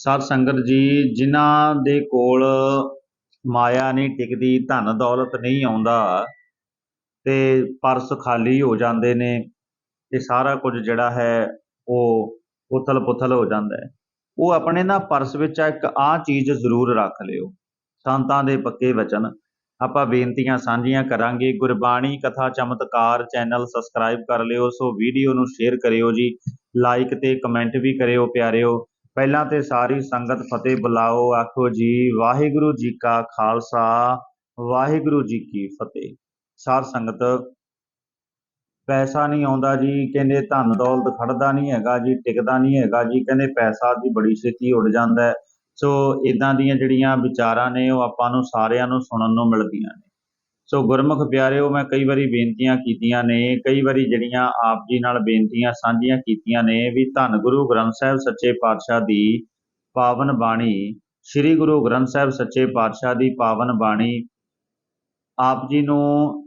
ਸਤ ਸੰਗਤ ਜੀ, ਜਿਨ੍ਹਾਂ ਦੇ ਕੋਲ ਮਾਇਆ ਨਹੀਂ ਟਿਕਦੀ, ਧਨ ਦੌਲਤ ਨਹੀਂ ਆਉਂਦਾ ਤੇ ਪਰਸ ਖਾਲੀ ਹੋ ਜਾਂਦੇ ਨੇ ਤੇ ਸਾਰਾ ਕੁਝ ਜਿਹੜਾ ਹੈ ਉਹ ਉਥਲ ਪੁਥਲ ਹੋ ਜਾਂਦਾ ਹੈ। ਉਹ ਆਪਣੇ ਨਾ ਪਰਸ ਵਿੱਚ ਇੱਕ ਆਹ ਚੀਜ਼ ਜ਼ਰੂਰ ਰੱਖ ਲਿਓ, ਸੰਤਾਂ ਦੇ ਪੱਕੇ ਵਚਨ। ਆਪਾਂ ਬੇਨਤੀਆਂ ਸਾਂਝੀਆਂ ਕਰਾਂਗੇ, ਗੁਰਬਾਣੀ ਕਥਾ ਚਮਤਕਾਰ ਚੈਨਲ ਸਬਸਕ੍ਰਾਈਬ ਕਰ ਲਿਓ ਸੋ ਵੀਡੀਓ ਨੂੰ ਸ਼ੇਅਰ ਕਰਿਓ ਜੀ ਲਾਈਕ ਤੇ ਕਮੈਂਟ ਵੀ ਕਰਿਓ ਪਿਆਰਿਓ। ਪਹਿਲਾਂ ਤੇ ਸਾਰੀ ਸੰਗਤ ਫਤਿਹ ਬੁਲਾਓ, ਆਖੋ ਜੀ, ਵਾਹਿਗੁਰੂ ਜੀ ਕਾ ਖਾਲਸਾ, ਵਾਹਿਗੁਰੂ ਜੀ ਕੀ ਫਤਿਹ। ਸਾਰ ਸੰਗਤ, ਪੈਸਾ ਨਹੀਂ ਆਉਂਦਾ ਜੀ, ਕਹਿੰਦੇ ਧਨ ਦੌਲਤ ਖੜਦਾ ਨਹੀਂ ਹੈਗਾ ਜੀ, ਟਿਕਦਾ ਨਹੀਂ ਹੈਗਾ ਜੀ, ਕਹਿੰਦੇ ਪੈਸਾ ਦੀ ਬੜੀ ਛੇਤੀ ਉੱਡ ਜਾਂਦਾ ਸੋ ਇਦਾਂ ਦੀਆਂ ਜਿਹੜੀਆਂ ਵਿਚਾਰਾਂ ਨੇ, ਉਹ ਆਪਾਂ ਨੂੰ ਸਾਰਿਆਂ ਨੂੰ ਸੁਣਨ ਨੂੰ ਮਿਲਦੀਆਂ ਨੇ। ਸੋ ਗੁਰਮੁਖ ਪਿਆਰਿਓ, ਮੈਂ ਕਈ ਵਾਰੀ ਬੇਨਤੀਆਂ ਕੀਤੀਆਂ ਨੇ, ਕਈ ਵਾਰੀ ਜਿਹੜੀਆਂ ਆਪ ਜੀ ਨਾਲ ਬੇਨਤੀਆਂ ਸਾਂਝੀਆਂ ਕੀਤੀਆਂ ਨੇ ਵੀ ਧੰਨ ਗੁਰੂ ਗ੍ਰੰਥ ਸਾਹਿਬ ਸੱਚੇ ਪਾਤਸ਼ਾਹ ਦੀ ਪਾਵਨ ਬਾਣੀ, ਸ੍ਰੀ ਗੁਰੂ ਗ੍ਰੰਥ ਸਾਹਿਬ ਸੱਚੇ ਪਾਤਸ਼ਾਹ ਦੀ ਪਾਵਨ ਬਾਣੀ ਆਪ ਜੀ ਨੂੰ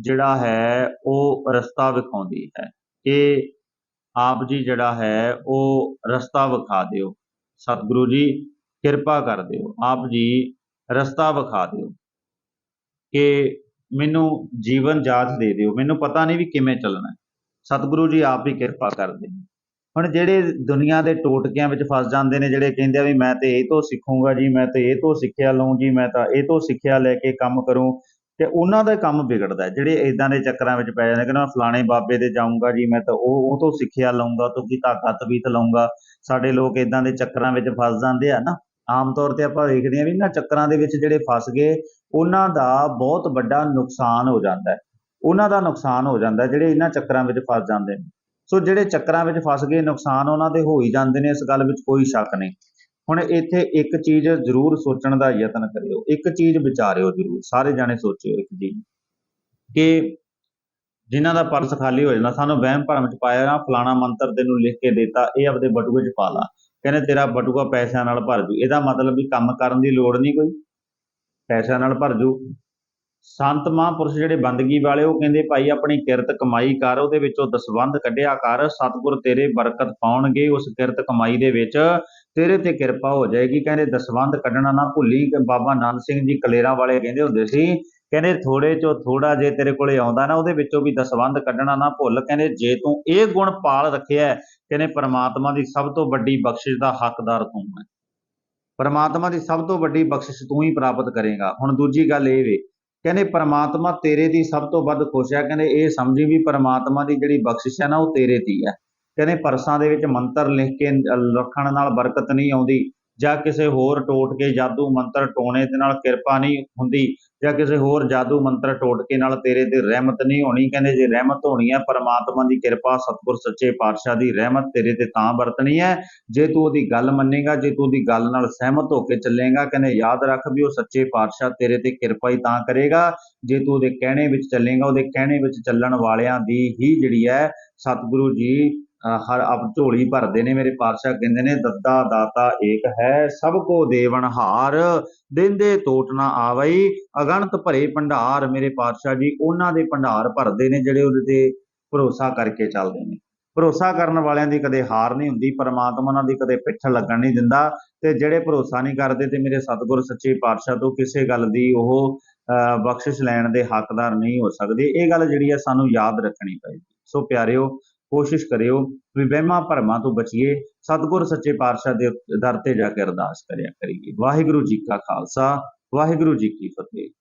ਜਿਹੜਾ ਹੈ, ਉਹ ਰਸਤਾ ਵਿਖਾਉਂਦੀ ਹੈ ਕਿ ਆਪ ਜੀ ਜਿਹੜਾ ਹੈ, ਉਹ ਰਸਤਾ ਵਿਖਾ ਦਿਓ। ਸਤਿਗੁਰੂ ਜੀ, ਕਿਰਪਾ ਕਰ ਦਿਓ। ਆਪ ਜੀ ਰਸਤਾ ਵਿਖਾ ਦਿਓ। ਕਿ ਮੈਨੂੰ ਜੀਵਨ ਜਾਚ ਦੇ ਦਿਓ। ਮੈਨੂੰ ਪਤਾ ਨਹੀਂ ਵੀ ਕਿਵੇਂ ਚੱਲਣਾ ਸਤਿਗੁਰੂ ਜੀ ਆਪ ਹੀ ਕਿਰਪਾ ਕਰਦੇ ਹੁਣ ਜਿਹੜੇ ਦੁਨੀਆ ਦੇ ਟੋਟਕਿਆਂ ਵਿੱਚ ਫਸ ਜਾਂਦੇ ਨੇ, ਜਿਹੜੇ ਕਹਿੰਦੇ ਆ ਵੀ ਮੈਂ ਤੇ ਇਹ ਤੋਂ ਸਿੱਖੂੰਗਾ ਜੀ, ਮੈਂ ਤੇ ਇਹ ਤੋਂ ਸਿੱਖਿਆ ਲਵਾਂ ਜੀ, ਮੈਂ ਤਾਂ ਇਹ ਤੋਂ ਸਿੱਖਿਆ ਲੈ ਕੇ ਕੰਮ ਕਰੂੰ, ਤੇ ਉਹਨਾਂ ਦਾ ਕੰਮ ਵਿਗੜਦਾ ਜਿਹੜੇ ਇਦਾਂ ਦੇ ਚੱਕਰਾਂ ਵਿੱਚ ਪੈ ਜਾਂਦੇ ਕਿ ਮੈਂ ਫਲਾਣੇ ਬਾਬੇ ਦੇ ਜਾਊਂਗਾ ਜੀ, ਮੈਂ ਤਾਂ ਉਹ ਉਹ ਤੋਂ ਸਿੱਖਿਆ ਲਵਾਂਗਾ ਤੋਂ ਕੀ ਧਾਗਾ ਤਵੀਤ ਲਵਾਂਗਾ ਸਾਡੇ ਲੋਕ ਇਦਾਂ ਦੇ ਚੱਕਰਾਂ ਵਿੱਚ ਫਸ ਜਾਂਦੇ ਆ ਨਾ। ਆਮ ਤੌਰ ਤੇ ਆਪਾਂ ਵੇਖਦੇ ਹਾਂ ਵੀ ਇਹਨਾਂ ਚੱਕਰਾਂ ਦੇ ਵਿੱਚ ਜਿਹੜੇ ਫਸ ਗਏ, ਉਹਨਾਂ ਦਾ ਬਹੁਤ ਵੱਡਾ ਨੁਕਸਾਨ ਹੋ ਜਾਂਦਾ ਹੈ। ਉਹਨਾਂ ਦਾ ਨੁਕਸਾਨ ਹੋ ਜਾਂਦਾ ਜਿਹੜੇ ਇਹਨਾਂ ਚੱਕਰਾਂ ਵਿੱਚ ਫਸ ਜਾਂਦੇ ਨੇ। ਸੋ ਜਿਹੜੇ ਚੱਕਰਾਂ ਵਿੱਚ ਫਸ ਗਏ, ਨੁਕਸਾਨ ਉਹਨਾਂ ਦੇ ਹੋ ਹੀ ਜਾਂਦੇ ਨੇ, ਇਸ ਗੱਲ ਵਿੱਚ ਕੋਈ ਸ਼ੱਕ ਨਹੀਂ। ਹੁਣ ਇੱਥੇ ਇੱਕ ਚੀਜ਼ ਜ਼ਰੂਰ ਸੋਚਣ ਦਾ ਯਤਨ ਕਰਿਓ। ਇੱਕ ਚੀਜ਼ ਵਿਚਾਰਿਓ ਜ਼ਰੂਰ, ਸਾਰੇ ਜਾਣੇ ਸੋਚਿਓ ਇੱਕ ਚੀਜ਼। ਕਿ ਜਿਨ੍ਹਾਂ ਦਾ ਪਰਸ ਖਾਲੀ ਹੋ ਜਾਂਦਾ, ਸਾਨੂੰ ਵਹਿਮ ਭਰਮ ਚ ਪਾਇਆ ਨਾ, ਫਲਾਣਾ ਮੰਤਰ ਦੇ ਨੂੰ ਲਿਖ ਕੇ ਦਿੱਤਾ, ਇਹ ਆਪਦੇ ਬਟੂਏ ਚ ਪਾ ਲਾ। ਕਹਿੰਦੇ ਤੇਰਾ ਬਟੂਆ ਪੈਸਿਆਂ ਨਾਲ ਭਰ ਜੂ। ਇਹਦਾ ਮਤਲਬ ਵੀ ਕੰਮ ਕਰਨ ਦੀ ਲੋੜ ਨਹੀਂ ਕੋਈ। ਪੈਸਿਆਂ ਨਾਲ ਭਰ ਜੂ। ਸੰਤ ਮਹਾਂਪੁਰਸ਼ ਜਿਹੜੇ ਬੰਦਗੀ ਵਾਲੇ, ਉਹ ਕਹਿੰਦੇ, ਭਾਈ, ਆਪਣੀ ਕਿਰਤ ਕਮਾਈ ਕਰ, ਉਹਦੇ ਵਿੱਚੋਂ ਦਸਵੰਧ ਕੱਢਿਆ ਕਰ। ਸਤਿਗੁਰ ਤੇਰੇ ਬਰਕਤ ਪਾਉਣਗੇ ਉਸ ਕਿਰਤ ਕਮਾਈ ਦੇ ਵਿੱਚ। ਤੇਰੇ ਤੇ ਕਿਰਪਾ ਹੋ ਜਾਏਗੀ। ਕਹਿੰਦੇ, ਦਸਵੰਧ ਕੱਢਣਾ ਨਾ ਭੁੱਲੀ। ਕਿ ਬਾਬਾ ਨਾਨਕ ਸਿੰਘ ਜੀ ਕਲੇਰਾਂ ਵਾਲੇ ਕਹਿੰਦੇ ਹੁੰਦੇ ਸੀ ਕਹਿੰਦੇ ਥੋੜੇ ਚੋਂ ਥੋੜਾ ਜੇ ਤੇਰੇ ਕੋਲੇ ਆਉਂਦਾ ਨਾ, ਉਹਦੇ ਵਿੱਚੋਂ ਵੀ ਦਸਵੰਧ ਕੱਢਣਾ ਨਾ ਭੁੱਲ। ਕਹਿੰਦੇ ਜੇ ਤੂੰ ਇਹ ਗੁਣ ਪਾਲ ਰੱਖਿਆ ਕਹਿੰਦੇ ਪਰਮਾਤਮਾ ਦੀ ਸਭ ਤੋਂ ਵੱਡੀ ਬਖਸ਼ਿਸ਼ ਦਾ ਹੱਕਦਾਰ ਤੂੰ ਹੈ। ਪਰਮਾਤਮਾ ਦੀ ਸਭ ਤੋਂ ਵੱਡੀ ਬਖਸ਼ਿਸ਼ ਤੂੰ ਹੀ ਪ੍ਰਾਪਤ ਕਰੇਗਾ। ਹੁਣ ਦੂਜੀ ਗੱਲ ਇਹ ਵੇ, ਕਹਿੰਦੇ ਪਰਮਾਤਮਾ ਤੇਰੇ ਦੀ ਸਭ ਤੋਂ ਵੱਧ ਖੁਸ਼ ਹੈ। ਕਹਿੰਦੇ ਇਹ ਸਮਝੀ ਵੀ ਪਰਮਾਤਮਾ ਦੀ ਜਿਹੜੀ ਬਖਸ਼ਿਸ਼ ਹੈ ਨਾ, ਉਹ ਤੇਰੇ ਦੀ ਹੈ। ਕਹਿੰਦੇ ਪਰਸਾਂ ਦੇ ਵਿੱਚ ਮੰਤਰ ਲਿਖ ਕੇ ਰੱਖਣ ਨਾਲ ਬਰਕਤ ਨਹੀਂ ਆਉਂਦੀ। ਜਾਂ ਕਿਸੇ ਹੋਰ ਟੋਟ ਕੇ ਜਾਦੂ ਮੰਤਰ ਟੋਣੇ ਦੇ ਨਾਲ ਕਿਰਪਾ ਨਹੀਂ ਹੁੰਦੀ, ਜਾਂ ਕਿਸੇ ਹੋਰ ਜਾਦੂ ਮੰਤਰ ਟੋਟਕੇ ਨਾਲ ਤੇਰੇ ਤੇ ਰਹਿਮਤ ਨਹੀਂ ਹੋਣੀ, ਕਹਿੰਦੇ ਜੇ ਰਹਿਮਤ ਹੋਣੀ ਹੈ, ਪਰਮਾਤਮਾ ਦੀ ਕਿਰਪਾ, ਸਤਿਗੁਰ ਸੱਚੇ ਪਾਤਸ਼ਾਹ ਦੀ ਰਹਿਮਤ ਤੇਰੇ ਤੇ ਤਾਂ ਵਰਤਣੀ ਹੈ। ਜੇ ਤੂੰ ਉਹਦੀ ਗੱਲ ਮੰਨੇਗਾ, ਜੇ ਤੂੰ ਉਹਦੀ ਗੱਲ ਨਾਲ ਸਹਿਮਤ ਹੋ ਕੇ ਚੱਲੇਗਾ, ਕਹਿੰਦੇ ਯਾਦ ਰੱਖ ਵੀ ਉਹ ਸੱਚੇ ਪਾਤਸ਼ਾਹ ਤੇਰੇ ਤੇ ਕਿਰਪਾ ਹੀ ਤਾਂ ਕਰੇਗਾ। ਜੇ ਤੂੰ ਉਹਦੇ ਕਹਿਣੇ ਵਿੱਚ ਚੱਲੇਗਾ, ਉਹਦੇ ਕਹਿਣੇ ਵਿੱਚ ਚੱਲਣ ਵਾਲਿਆਂ ਦੀ ਹੀ ਜਿਹੜੀ ਹੈ, ਸਤਿਗੁਰੂ ਜੀ ਹਰ ਆਪ ਝੋਲੀ ਭਰਦੇ ਨੇ, ਮੇਰੇ ਪਾਤਸ਼ਾਹ ਕਹਿੰਦੇ ਨੇ, ਦੱਦਾ ਦਾਤਾ ਏਕ ਹੈ, ਸਭ ਕੋ ਦੇਵਨ ਹਾਰ, ਦਿੰਦੇ ਟੋਟ ਨਾ ਆਵਈ, ਅਗਣਤ ਭਰੇ ਭੰਡਾਰ, ਮੇਰੇ ਪਾਤਸ਼ਾਹ ਜੀ, ਉਹਨਾਂ ਦੇ ਭੰਡਾਰ ਭਰਦੇ ਨੇ, ਜਿਹੜੇ ਉਹਦੇ ਤੇ ਭਰੋਸਾ ਕਰਕੇ ਚੱਲਦੇ ਨੇ। ਭਰੋਸਾ ਕਰਨ ਵਾਲਿਆਂ ਦੀ ਕਦੇ ਹਾਰ ਨਹੀਂ ਹੁੰਦੀ, ਪਰਮਾਤਮਾ ਉਹਨਾਂ ਦੀ ਕਦੇ ਪਿੱਠ ਲੱਗਣ ਨਹੀਂ ਦਿੰਦਾ, ਤੇ ਜਿਹੜੇ ਭਰੋਸਾ ਨਹੀਂ ਕਰਦੇ ਤੇ ਮੇਰੇ ਸਤਿਗੁਰ ਸੱਚੇ ਪਾਤਸ਼ਾਹ ਤੋਂ ਕਿਸੇ ਗੱਲ ਦੀ ਉਹ, ਅਹ ਬਖਸ਼ਿਸ਼ ਲੈਣ ਦੇ ਹੱਕਦਾਰ ਨਹੀਂ ਹੋ ਸਕਦੇ, ਇਹ ਗੱਲ ਜਿਹੜੀ ਹੈ ਸਾਨੂੰ ਯਾਦ ਰੱਖਣੀ ਪਏਗੀ। ਸੋ ਪਿਆਰਿਓ ਕੋਸ਼ਿਸ਼ ਕਰਿਓ ਵੀ ਵਹਿਮਾਂ ਭਰਮਾਂ ਤੋਂ ਬਚੀਏ, ਸਤਿਗੁਰ ਸੱਚੇ ਪਾਤਸ਼ਾਹ ਦੇ ਦਰ ਤੇ ਜਾ ਕੇ ਅਰਦਾਸ ਕਰਿਆ ਕਰੀਏ। ਵਾਹਿਗੁਰੂ ਜੀ ਕਾ ਖਾਲਸਾ, ਵਾਹਿਗੁਰੂ ਜੀ ਕੀ ਫਤਿਹ।